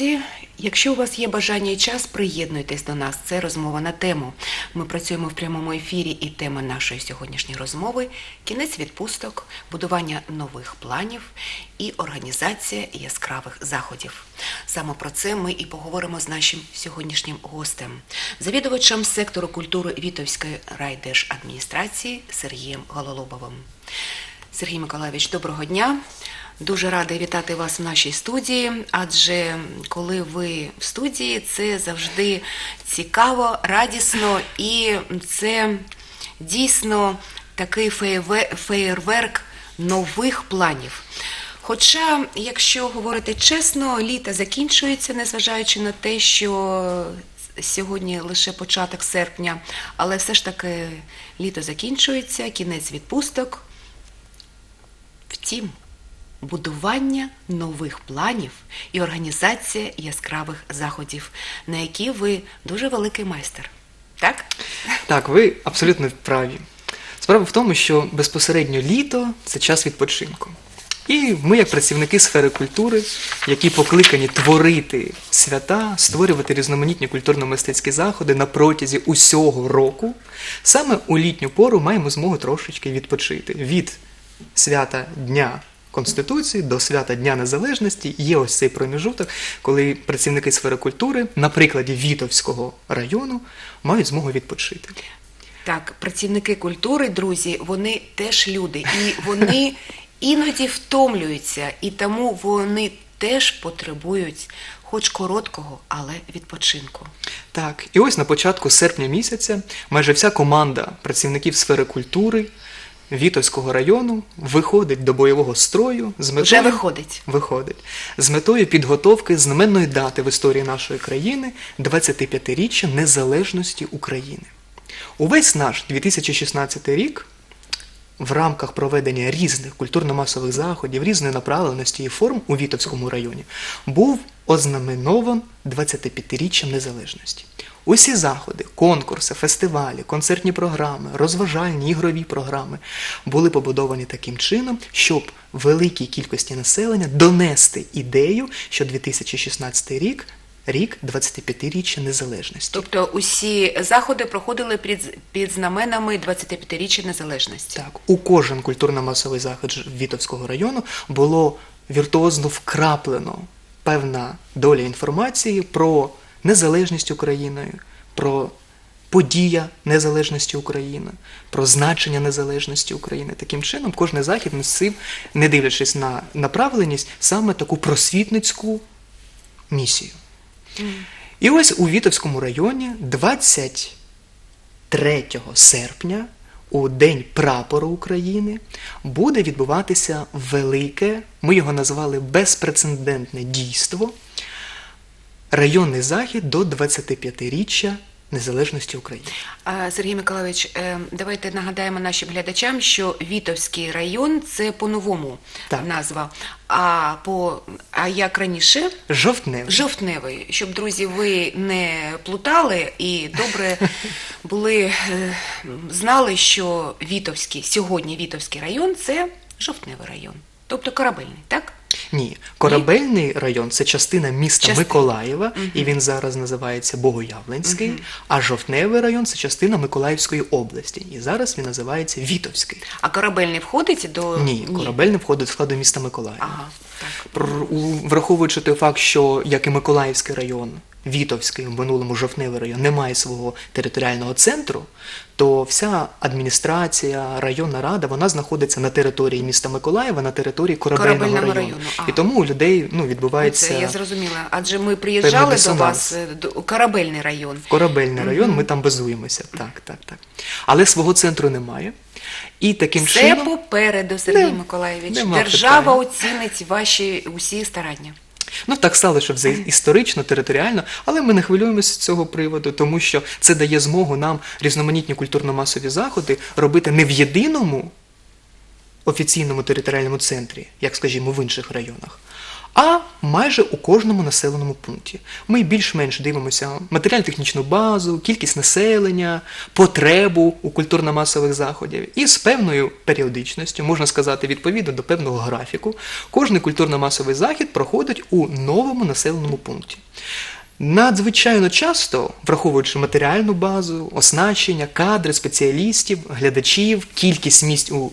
Друзі! Якщо у вас є бажання і час, приєднуйтесь до нас. Це розмова на тему. Ми працюємо в прямому ефірі, і тема нашої сьогоднішньої розмови кінець відпусток, будування нових планів і організація яскравих заходів. Саме про це ми і поговоримо з нашим сьогоднішнім гостем, завідувачем сектору культури Вітовської райдержадміністрації Сергієм Гололобовим. Сергій Миколаївич, доброго дня. Дуже рада вітати вас в нашій студії, адже коли ви в студії, це завжди цікаво, радісно і це дійсно такий феєрверк нових планів. Хоча, якщо говорити чесно, літо закінчується, незважаючи на те, що сьогодні лише початок серпня, але все ж таки літо закінчується, кінець відпусток. Втім, будування нових планів і організація яскравих заходів, на які ви дуже великий майстер. Так? Так, ви абсолютно праві. Справа в тому, що безпосередньо літо це час відпочинку. І ми, як працівники сфери культури, які покликані творити свята, створювати різноманітні культурно-мистецькі заходи на протязі усього року, саме у літню пору маємо змогу трошечки відпочити від свята Дня Конституції до свята Дня Незалежності є ось цей проміжуток, коли працівники сфери культури, на прикладі Вітовського району, мають змогу відпочити. Так, працівники культури, друзі, вони теж люди, і вони іноді втомлюються, і тому вони теж потребують хоч короткого, але відпочинку. Так, і ось на початку серпня місяця майже вся команда працівників сфери культури Вітовського району виходить до бойового строю з метою Вже виходить. виходить з метою підготовки знаменної дати в історії нашої країни 25-річчя незалежності України. Увесь наш 2016 рік в рамках проведення різних культурно-масових заходів, різної направленості і форм у Вітовському районі був ознаменован 25-річчям незалежності. Усі заходи, конкурси, фестивалі, концертні програми, розважальні ігрові програми були побудовані таким чином, щоб великій кількості населення донести ідею, що 2016 рік рік 25-річчя незалежності. Тобто усі заходи проходили під, під знаменами 25-річчя незалежності. Так, у кожен культурно-масовий заход Вітовського району було віртуозно вкраплено певна доля інформації про незалежність України, про подія незалежності України, про значення незалежності України. Таким чином, кожен захід носив, не дивлячись на направленість, саме таку просвітницьку місію. І ось у Вітовському районі 23 серпня, у День прапору України, буде відбуватися велике, ми його назвали безпрецедентне дійство, районний захід до 25-річчя незалежності України. Сергій Миколаївич, е, давайте нагадаємо нашим глядачам, що Вітовський район це по-новому назва. А по а як раніше? Жовтневий. Жовтневий, щоб друзі, ви не плутали і добре були е, знали, що Вітовський сьогодні Вітовський район це жовтневий район, тобто корабельний, так? Ні, корабельний район це частина міста Частина. Миколаєва, і він зараз називається Богоявленський, а жовтневий район це частина Миколаївської області. І зараз він називається Вітовський. А корабельний входить до Ні, корабельний входить в складу міста Миколаєва. Ага, так. Враховуючи той факт, що як і Миколаївський район, Вітовський, в минулому Жовтневий район, не має свого територіального центру, то вся адміністрація, районна рада, вона знаходиться на території міста Миколаєва, на території корабельного, Корабельного району. району. І тому у людей ну, відбувається Це я зрозуміла. Адже ми приїжджали до вас е, до корабельний район. корабельний район, ми там базуємося. Так, так, так. Але свого центру немає. І таким Все чином. попереду, Сергій Не- Миколаївич. нема Держава питань. оцінить ваші усі старання. Ну так стало, що це історично, територіально, але ми не хвилюємося з цього приводу, тому що це дає змогу нам різноманітні культурно-масові заходи робити не в єдиному офіційному територіальному центрі, як скажімо, в інших районах, а майже у кожному населеному пункті. Ми більш-менш дивимося матеріально-технічну базу, кількість населення, потребу у культурно-масових заходів. І з певною періодичністю, можна сказати, відповідно до певного графіку, кожний культурно-масовий захід проходить у новому населеному пункті. Надзвичайно часто, враховуючи матеріальну базу, оснащення, кадри, спеціалістів, глядачів, кількість місць у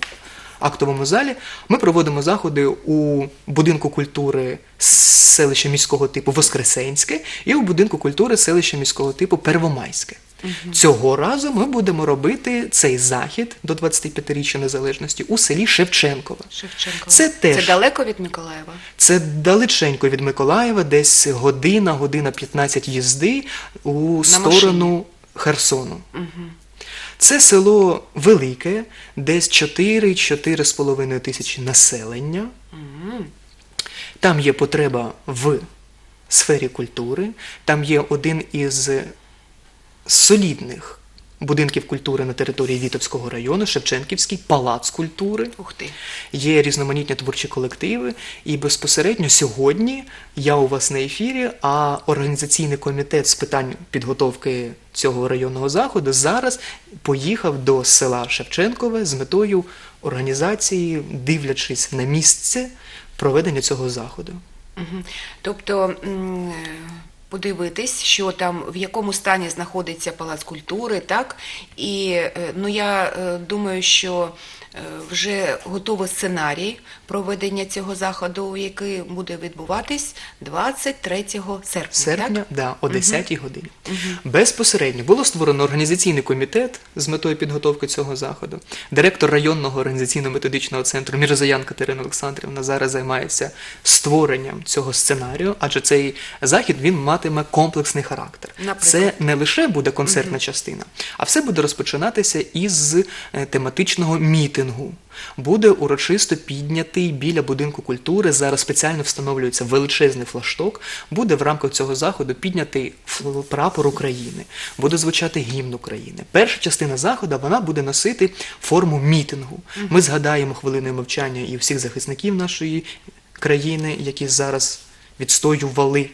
актовому залі, ми проводимо заходи у будинку культури селища міського типу Воскресенське і у будинку культури селища міського типу Первомайське. Цього разу ми будемо робити цей захід до 25-річчя незалежності у селі Шевченкове. Шевченко. Це теж Це далеко від Миколаєва? це далеченько від Миколаєва, десь година, година 15 їзди у сторону Херсону. Це село велике, десь 4-4,5 тисячі населення. Там є потреба в сфері культури, там є один із солідних будинків культури на території Вітовського району, Шевченківський палац культури. Ух ти. Є різноманітні творчі колективи, і безпосередньо сьогодні я у вас на ефірі, а організаційний комітет з питань підготовки цього районного заходу зараз поїхав до села Шевченкове з метою організації, дивлячись на місце проведення цього заходу. Мгм. Тобто подивитись, що там в якому стані знаходиться палац культури, так? І е, ну я е, думаю, що вже готовий сценарій проведення цього заходу, який буде відбуватись 23 серпня. серпня, Так? да, о 10-й годині. Безпосередньо було створено організаційний комітет з метою підготовки цього заходу. Директор районного організаційно-методичного центру Мірзаян Катерина Олександрівна зараз займається створенням цього сценарію, адже цей захід він матиме комплексний характер. Наприклад? Це не лише буде концертна частина, а все буде розпочинатися із е, тематичного мітингу. Буде урочисто піднятий біля будинку культури. Зараз спеціально встановлюється величезний флашток. Буде в рамках цього заходу піднятий прапор України, буде звучати гімн України. Перша частина заходу вона буде носити форму мітингу. Ми згадаємо хвилиною мовчання і всіх захисників нашої країни, які зараз відстоювали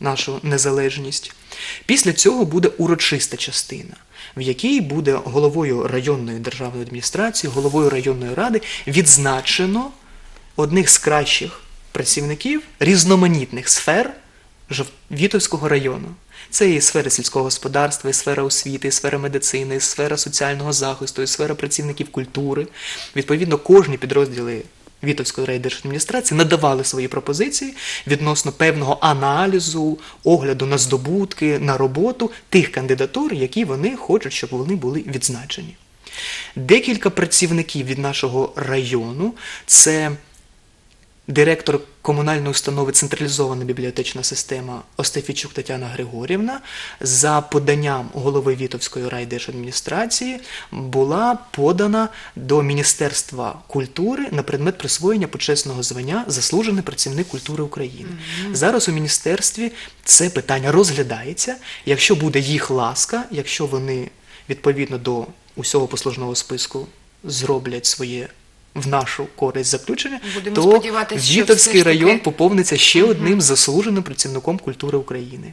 нашу незалежність. Після цього буде урочиста частина, в якій буде головою районної державної адміністрації, головою районної ради відзначено одних з кращих працівників різноманітних сфер Вітовського району. Це і сфера сільського господарства, і сфера освіти, і сфера медицини, і сфера соціального захисту, і сфера працівників культури. Відповідно, кожні підрозділи Вітовської райдержадміністрації надавали свої пропозиції відносно певного аналізу, огляду на здобутки, на роботу тих кандидатур, які вони хочуть, щоб вони були відзначені. Декілька працівників від нашого району це директор комунальної установи Централізована бібліотечна система Остафійчук Тетяна Григорівна за поданням голови Вітовської райдержадміністрації була подана до Міністерства культури на предмет присвоєння почесного звання Заслужений працівник культури України. Зараз у міністерстві це питання розглядається. Якщо буде їх ласка, якщо вони відповідно до усього послужного списку зроблять своє в нашу користь заключення, Будемо то Вітовський ж таки- район поповниться ще одним заслуженим працівником культури України.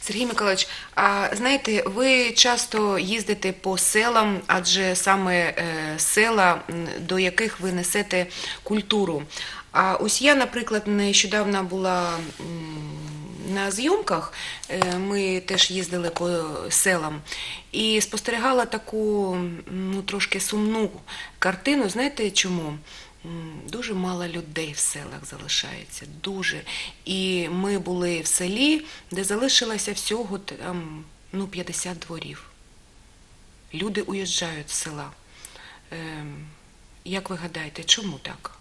Сергій Миколаївич, а знаєте, ви часто їздите по селам, адже саме е, села, до яких ви несете культуру. А ось я, наприклад, нещодавно була м, на зйомках, е, ми теж їздили по селам і спостерігала таку ну, трошки сумну картину. Знаєте чому? Дуже мало людей в селах залишається, дуже. І ми були в селі, де залишилося всього там, ну, 50 дворів. Люди уїжджають з села. Ем, як ви гадаєте, чому так?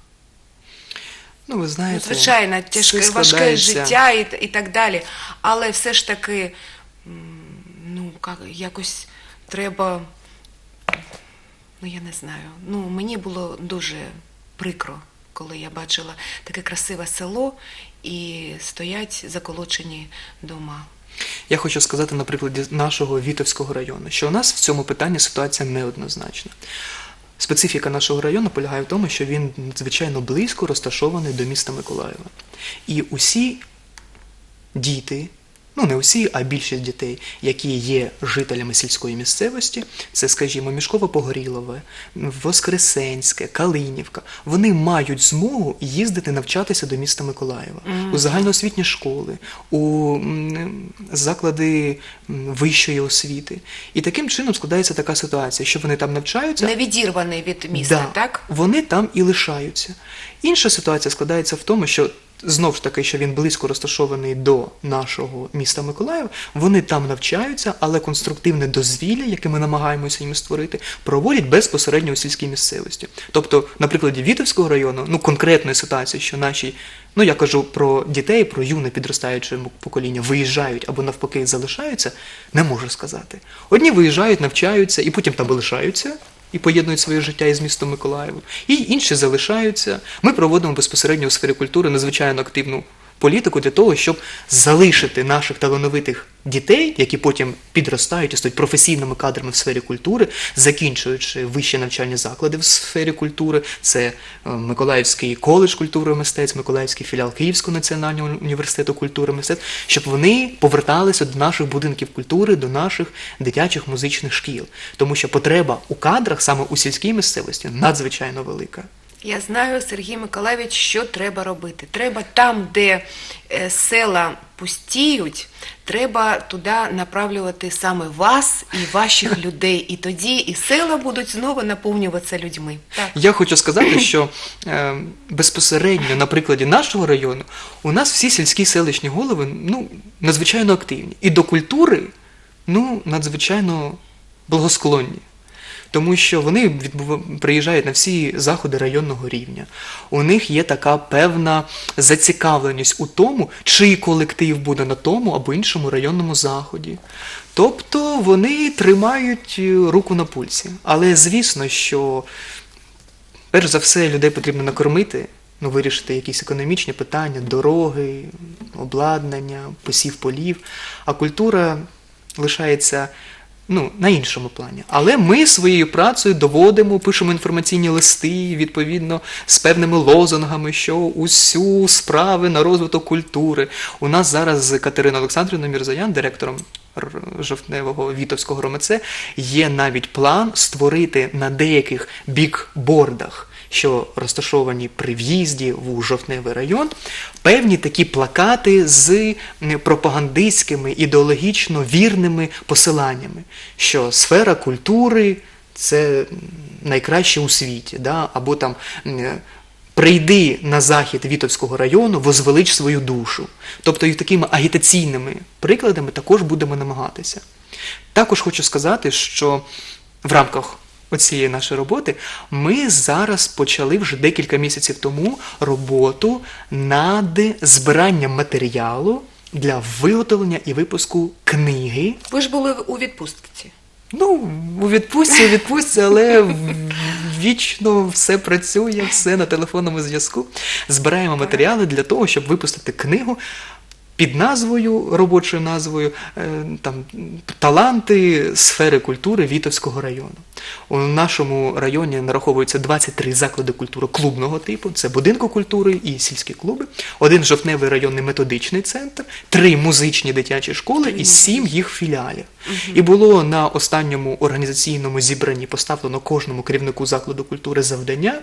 Ну, ви знаєте, звичайно, тяжке, все важке життя і, і так далі. Але все ж таки, ну, как- якось треба, ну я не знаю. Ну, мені було дуже прикро, коли я бачила таке красиве село і стоять заколочені дома. Я хочу сказати на прикладі нашого Вітовського району, що у нас в цьому питанні ситуація неоднозначна. Специфіка нашого району полягає в тому, що він надзвичайно близько розташований до міста Миколаєва. І усі діти, ну не усі, а більшість дітей, які є жителями сільської місцевості, це, скажімо, Мішково Погорілове, Воскресенське, Калинівка, вони мають змогу їздити навчатися до міста Миколаєва у загальноосвітні школи, у заклади вищої освіти. І таким чином складається така ситуація, що вони там навчаються. Не відірваний від міста, Да, так? Вони там і лишаються. Інша ситуація складається в тому, що знов ж таки, що він близько розташований до нашого міста Миколаєва, вони там навчаються, але конструктивне дозвілля, яке ми намагаємося їм створити, проводять безпосередньо у сільській місцевості. Тобто, на прикладі Вітовського району, ну конкретної ситуації, що наші, ну я кажу про дітей, про юне підростаюче покоління, виїжджають або навпаки залишаються, не можу сказати. Одні виїжджають, навчаються і потім там лишаються і поєднують своє життя із містом Миколаєвом. І інші залишаються. Ми проводимо безпосередньо у сфері культури надзвичайно активну політику для того, щоб залишити наших талановитих дітей, які потім підростають і стають професійними кадрами в сфері культури, закінчуючи вищі навчальні заклади в сфері культури. Це е, Миколаївський коледж культури і мистецтв, Миколаївський філіал Київського національного університету культури і мистецтв, щоб вони поверталися до наших будинків культури, до наших дитячих музичних шкіл. Тому що потреба у кадрах саме у сільській місцевості надзвичайно велика. Я знаю, Сергій Миколаївич, що треба робити. Треба там, де е, села пустіють, треба туди направлювати саме вас і ваших людей. І тоді і села будуть знову наповнюватися людьми. Так. Я хочу сказати, що е, безпосередньо на прикладі нашого району у нас всі сільські селищні голови ну, надзвичайно активні. І до культури ну, надзвичайно благосклонні. Тому що вони відбув... приїжджають на всі заходи районного рівня. У них є така певна зацікавленість у тому, чий колектив буде на тому або іншому районному заході. Тобто вони тримають е, руку на пульсі. Але звісно, що перш за все людей потрібно накормити, ну, вирішити якісь економічні питання, дороги, обладнання, посів полів. А культура лишається ну, на іншому плані. Але ми своєю працею доводимо, пишемо інформаційні листи, відповідно, з певними лозунгами, що усю справи на розвиток культури. У нас зараз Катерина Олександрівна Мірзаян, директором жовтневого Вітовського ромеце, є навіть план створити на деяких бікбордах що розташовані при в'їзді в жовтневий район, певні такі плакати з пропагандистськими, ідеологічно вірними посиланнями, що сфера культури це найкраще у світі, да? або там. Прийди на захід Вітовського району, возвелич свою душу. Тобто і такими агітаційними прикладами також будемо намагатися. Також хочу сказати, що в рамках оцієї нашої роботи ми зараз почали вже декілька місяців тому роботу над збиранням матеріалу для виготовлення і випуску книги. Ви ж були у відпустці. Ну, у відпустці, у відпустці, але вічно все працює, все на телефонному зв'язку. Збираємо матеріали для того, щоб випустити книгу під назвою, робочою назвою е, там, таланти сфери культури Вітовського району. У нашому районі нараховується 23 заклади культури клубного типу, це будинку культури і сільські клуби, один жовтневий районний методичний центр, три музичні дитячі школи і сім їх філіалів. І було на останньому організаційному зібранні поставлено кожному керівнику закладу культури завдання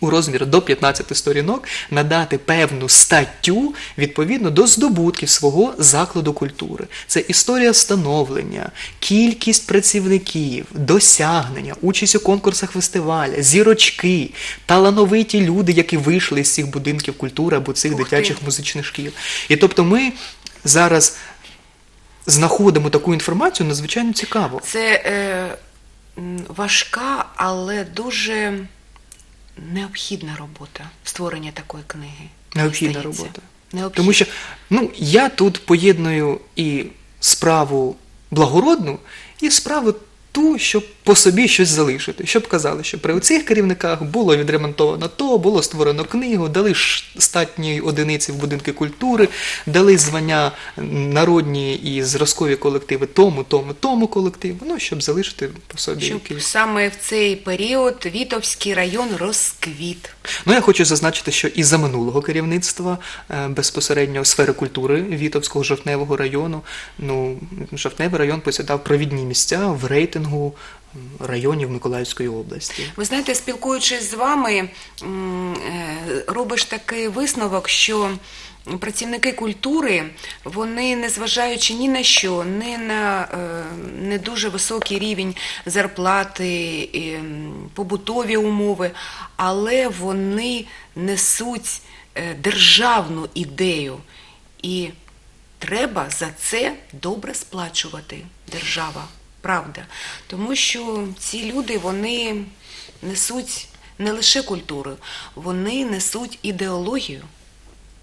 у розмірі до 15 сторінок надати певну статтю відповідно до здобутків свого закладу культури. Це історія становлення, кількість працівників, досягнення, участь у конкурсах фестиваля, зірочки, талановиті люди, які вийшли з цих будинків культури або цих Ух ти. дитячих музичних шкіл. І тобто ми зараз знаходимо таку інформацію надзвичайно цікаво. Це е, важка, але дуже необхідна робота створення такої книги. Необхідна робота. Необхідна. Тому що ну, я тут поєдную і справу благородну, і справу мету, щоб по собі щось залишити, щоб казали, що при цих керівниках було відремонтовано то, було створено книгу, дали статні одиниці в будинки культури, дали звання народні і зразкові колективи тому, тому, тому колективу, ну, щоб залишити по собі Щоб якісь. саме в цей період Вітовський район розквіт. Ну, я хочу зазначити, що і за минулого керівництва е, безпосередньо сфери культури Вітовського жовтневого району, ну, жовтневий район посідав провідні місця в рейтингу районів Миколаївської області. Ви знаєте, спілкуючись з вами, е, робиш такий висновок, що працівники культури, вони, незважаючи ні на що, ні на е, не дуже високий рівень зарплати, побутові умови, але вони несуть е, державну ідею. І треба за це добре сплачувати держава. Правда. Тому що ці люди вони несуть не лише культуру, вони несуть ідеологію.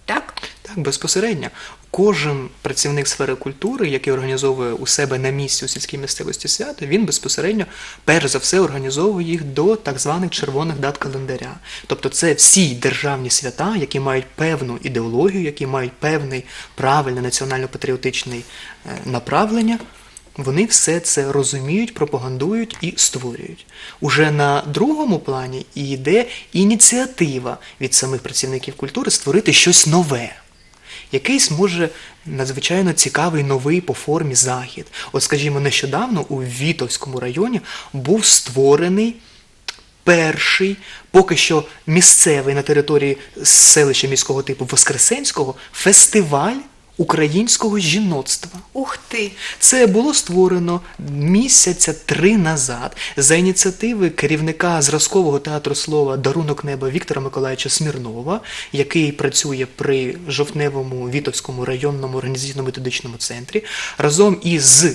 Так? Так, безпосередньо. Кожен працівник сфери культури, який організовує у себе на місці у сільській місцевості свято, він безпосередньо, перш за все, організовує їх до так званих червоних дат календаря. Тобто це всі державні свята, які мають певну ідеологію, які мають певний правильний національно-патріотичний е, направлення. Вони все це розуміють, пропагандують і створюють. Уже на другому плані йде ініціатива від самих працівників культури створити щось нове. Якийсь може надзвичайно цікавий новий по формі захід. От, скажімо, нещодавно у Вітовському районі був створений перший, поки що місцевий на території селища міського типу Воскресенського фестиваль українського жіноцтва. Ух ти! Це було створено місяця три назад за ініціативи керівника зразкового театру слова Дарунок неба Віктора Миколаївича Смірнова, який працює при жовтневому Вітовському районному організаційно-методичному центрі, разом із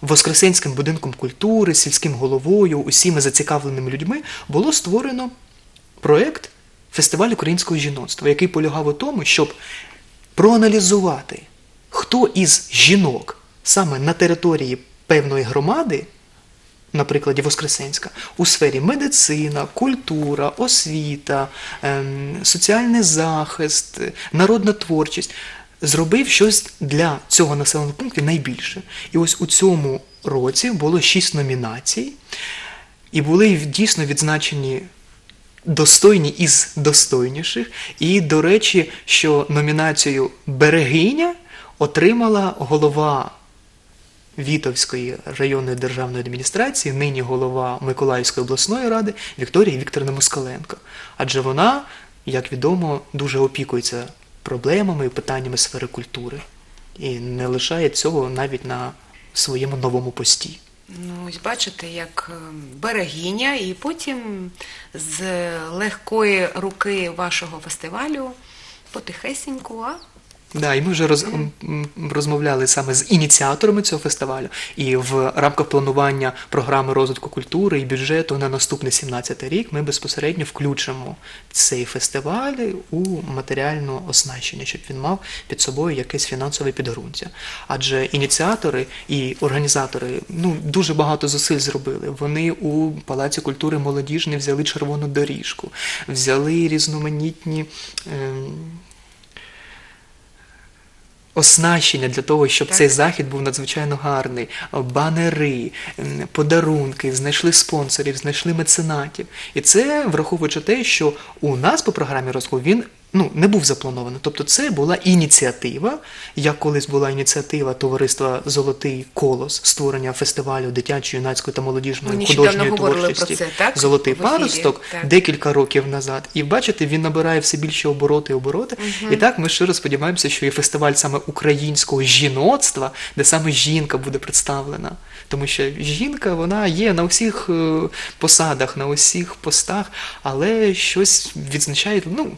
Воскресенським будинком культури, сільським головою, усіма зацікавленими людьми було створено проект Фестиваль українського жіноцтва, який полягав у тому, щоб проаналізувати, хто із жінок саме на території певної громади, на прикладі Воскресенська, у сфері медицина, культура, освіта, ем, соціальний захист, народна творчість, зробив щось для цього населеного пункту найбільше. І ось у цьому році було шість номінацій, і були дійсно відзначені достойні із достойніших. І, до речі, що номінацію Берегиня отримала голова Вітовської районної державної адміністрації, нині голова Миколаївської обласної ради Вікторія Вікторівна Москаленко. Адже вона, як відомо, дуже опікується проблемами і питаннями сфери культури і не лишає цього навіть на своєму новому пості. Ну, ось бачите, як е, берегиня, і потім з легкої руки вашого фестивалю потихесеньку, а Да, і ми вже роз, розмовляли саме з ініціаторами цього фестивалю. І в рамках планування програми розвитку культури і бюджету на наступний 17 рік ми безпосередньо включимо цей фестиваль у матеріальне оснащення, щоб він мав під собою якесь фінансове підґрунтя. Адже ініціатори і організатори ну, дуже багато зусиль зробили. Вони у Палаці культури молодіжний взяли червону доріжку, взяли різноманітні. ем, оснащення для того, щоб Так. цей захід був надзвичайно гарний. Банери, подарунки, знайшли спонсорів, знайшли меценатів. І це враховуючи те, що у нас по програмі розкол він ну, не був запланований. Тобто це була ініціатива, як колись була ініціатива товариства Золотий колос створення фестивалю дитячої, юнацької та молодіжної Ми художньої говорили про творчості це, так? Золотий ефірі, паросток так. декілька років назад. І бачите, він набирає все більше обороти і обороти. І так ми щиро сподіваємося, що і фестиваль саме українського жіноцтва, де саме жінка буде представлена. Тому що жінка вона є на всіх е, посадах, на усіх постах, але щось відзначає, ну,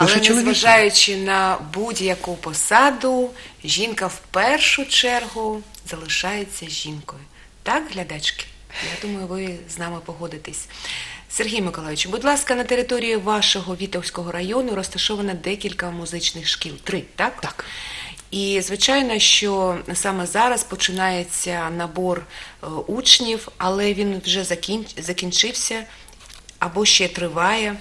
Але лише незважаючи на будь-яку посаду, жінка в першу чергу залишається жінкою. Так, глядачки? Я думаю, ви з нами погодитесь. Сергій Миколаївич, будь ласка, на території вашого Вітовського району розташовано декілька музичних шкіл. Три, так? Так. І звичайно, що саме зараз починається набор е, учнів, але він вже закінчився або ще триває.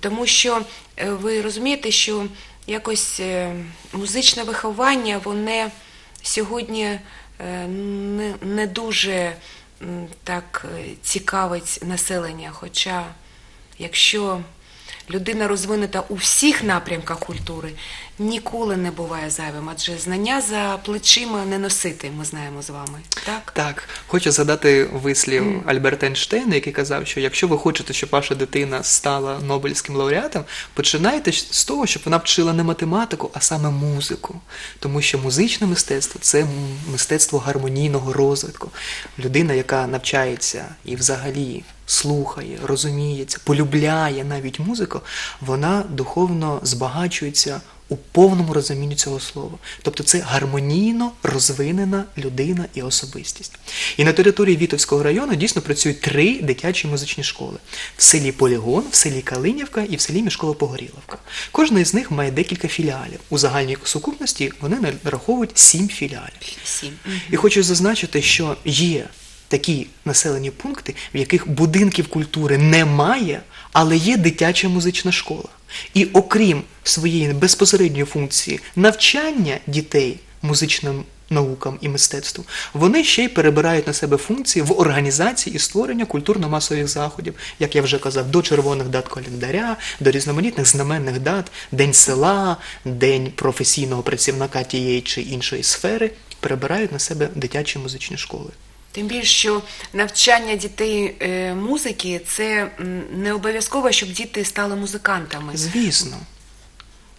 Тому що ви розумієте, що якось е, музичне виховання, воно сьогодні е, не, дуже так е, цікавить населення. Хоча, якщо людина розвинута у всіх напрямках культури, ніколи не буває зайвим, адже знання за плечима не носити, ми знаємо з вами. Так? Так, хочу згадати вислів Альберта Ейнштейна, який казав, що якщо ви хочете, щоб ваша дитина стала Нобелівським лауреатом, починайте з того, щоб вона вчила не математику, а саме музику. Тому що музичне мистецтво це мистецтво гармонійного розвитку. Людина, яка навчається і взагалі слухає, розуміється, полюбляє навіть музику, вона духовно збагачується у повному розумінні цього слова. Тобто це гармонійно розвинена людина і особистість. І на території Вітовського району дійсно працюють три дитячі музичні школи: в селі Полігон, в селі Калинівка і в селі Мішкова Погоріловка. Кожна із них має декілька філіалів. У загальній сукупності вони нараховують сім філіалів. Сім. І хочу зазначити, що є такі населені пункти, в яких будинків культури немає, але є дитяча музична школа. І окрім своєї безпосередньої функції навчання дітей музичним наукам і мистецтву, вони ще й перебирають на себе функції в організації і створення культурно-масових заходів, як я вже казав, до червоних дат календаря, до різноманітних знаменних дат, День села, День професійного працівника тієї чи іншої сфери, перебирають на себе дитячі музичні школи. Тим більше, що навчання дітей е, музики це не обов'язково, щоб діти стали музикантами. Звісно.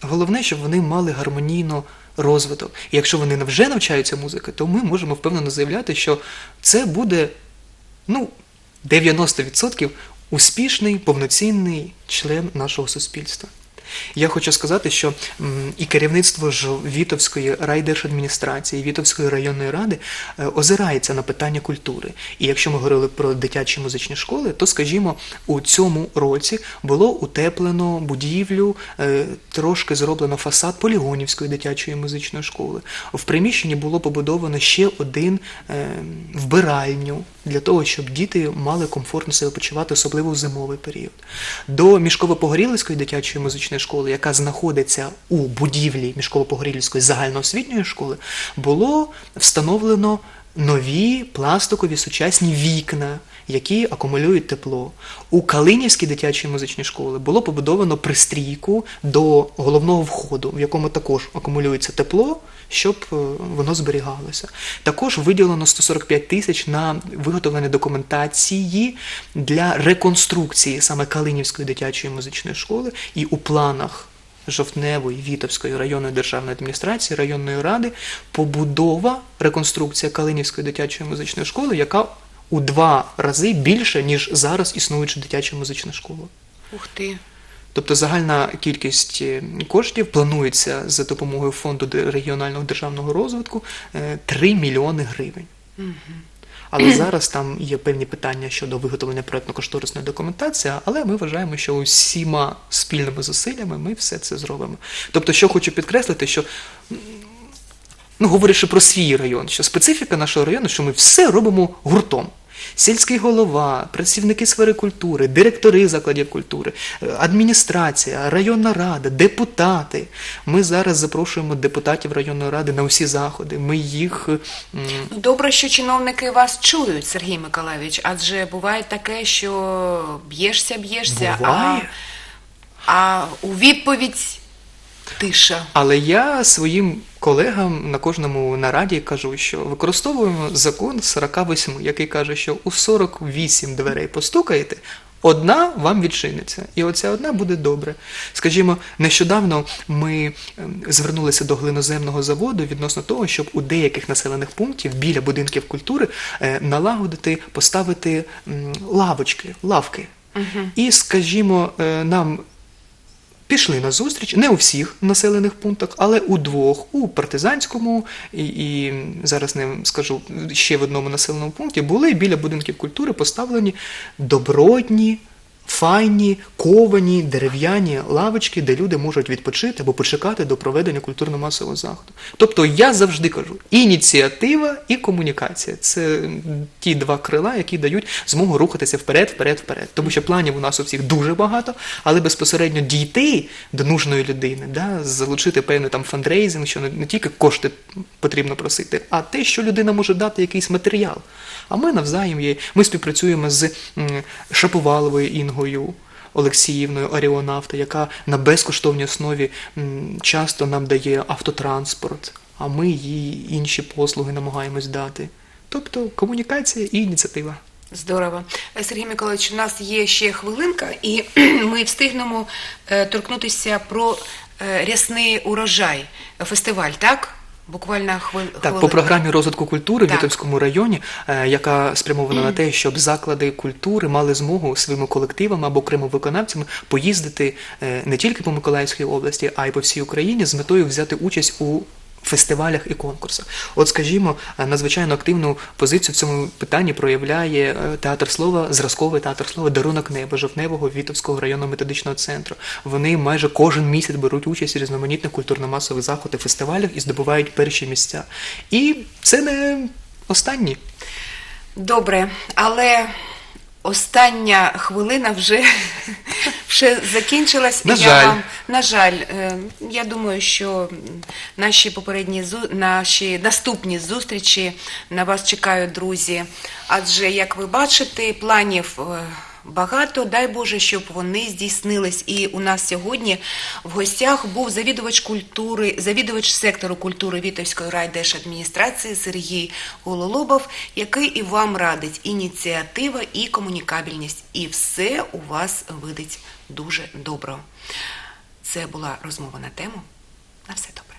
Головне, щоб вони мали гармонійно розвиток. І якщо вони вже навчаються музики, то ми можемо впевнено заявляти, що це буде ну, 90% успішний, повноцінний член нашого суспільства. Я хочу сказати, що і керівництво ж Вітовської райдержадміністрації, Вітовської районної ради е, озирається на питання культури. І якщо ми говорили про дитячі музичні школи, то, скажімо, у цьому році було утеплено будівлю, е, трошки зроблено фасад Полігонівської дитячої музичної школи. В приміщенні було побудовано ще один е, вбиральню для того, щоб діти мали комфортно себе почувати, особливо в зимовий період. До Мішково-Погорілівської дитячої музичної школи, яка знаходиться у будівлі Мішково-Погорілівської загальноосвітньої школи, було встановлено нові пластикові сучасні вікна, які акумулюють тепло. У Калинівській дитячій музичній школі було побудовано пристрійку до головного входу, в якому також акумулюється тепло, щоб е, воно зберігалося. Також виділено 145 тисяч на виготовлення документації для реконструкції саме Калинівської дитячої музичної школи, і у планах Жовтневої Вітовської районної державної адміністрації, районної ради побудова, реконструкція Калинівської дитячої музичної школи, яка у два рази більше, ніж зараз існуюча дитяча музична школа. Ух ти. Тобто загальна кількість е, коштів планується за допомогою фонду регіонального державного розвитку е, 3 мільйони гривень. Але зараз там є певні питання щодо виготовлення проєктно-кошторисної документації, але ми вважаємо, що усіма спільними зусиллями ми все це зробимо. Тобто, що хочу підкреслити, що ну, говорячи про свій район, що специфіка нашого району, що ми все робимо гуртом. Сільський голова, працівники сфери культури, директори закладів культури, е, адміністрація, районна рада, депутати. Ми зараз запрошуємо депутатів районної ради на усі заходи. Ми їх Ну, Добре, що чиновники вас чують, Сергій Миколаївич, адже буває таке, що б'єшся, б'єшся, а, а у відповідь тиша. Але я своїм колегам на кожному нараді кажу, що використовуємо закон 48, який каже, що у 48 дверей постукаєте, одна вам відчиниться, і оця одна буде добре. Скажімо, нещодавно ми ем, звернулися до глиноземного заводу відносно того, щоб у деяких населених пунктів біля будинків культури е, налагодити, поставити лавочки, лавки. І, скажімо, е, нам пішли на зустріч не у всіх населених пунктах, але у двох, у партизанському і, і зараз не скажу ще в одному населеному пункті, були біля будинків культури поставлені добротні файні, ковані, дерев'яні лавочки, де люди можуть відпочити або почекати до проведення культурно-масового заходу. Тобто я завжди кажу: ініціатива і комунікація це ті два крила, які дають змогу рухатися вперед, вперед, вперед. Тому що планів у нас у всіх дуже багато, але безпосередньо дійти до нужної людини, да, залучити певний там фандрейзинг, що не, тільки кошти потрібно просити, а те, що людина може дати якийсь матеріал. А ми навзаєм є. Ми співпрацюємо з Шаповаловою Інгою. Олексіївною Аріонавта, яка на безкоштовній основі часто нам дає автотранспорт, а ми їй інші послуги намагаємось дати. Тобто комунікація і ініціатива. Здорово. Е, Сергій Миколаївич, у нас є ще хвилинка, і ми встигнемо е, торкнутися про е, рясний урожай, фестиваль, так? Буквально хвилин. Так, по програмі розвитку культури в Так. Районі, е, яка спрямована на те, щоб заклади культури мали змогу своїми колективами або окремо виконавцями поїздити е, не тільки по Миколаївській області, а й по всій Україні з метою взяти участь у фестивалях і конкурсах. От, скажімо, е, надзвичайно активну позицію в цьому питанні проявляє е, театр слова, зразковий театр слова Дарунок неба Жовтневого Вітовського районного методичного центру. Вони майже кожен місяць беруть участь у різноманітних культурно-масових заходах, фестивалях і здобувають перші місця. І це не останні. Добре, але остання хвилина вже, вже закінчилась. На Я вам- на жаль, е, я думаю, що наші попередні наші наступні зустрічі на вас чекають, друзі. Адже, як ви бачите, планів. Багато, дай Боже, щоб вони здійснились. І у нас сьогодні в гостях був завідувач культури, завідувач сектору культури Вітовської райдержадміністрації Сергій Гололобов, який і вам радить ініціатива і комунікабельність. І все у вас вийде дуже добре. Це була розмова на тему. На все добре.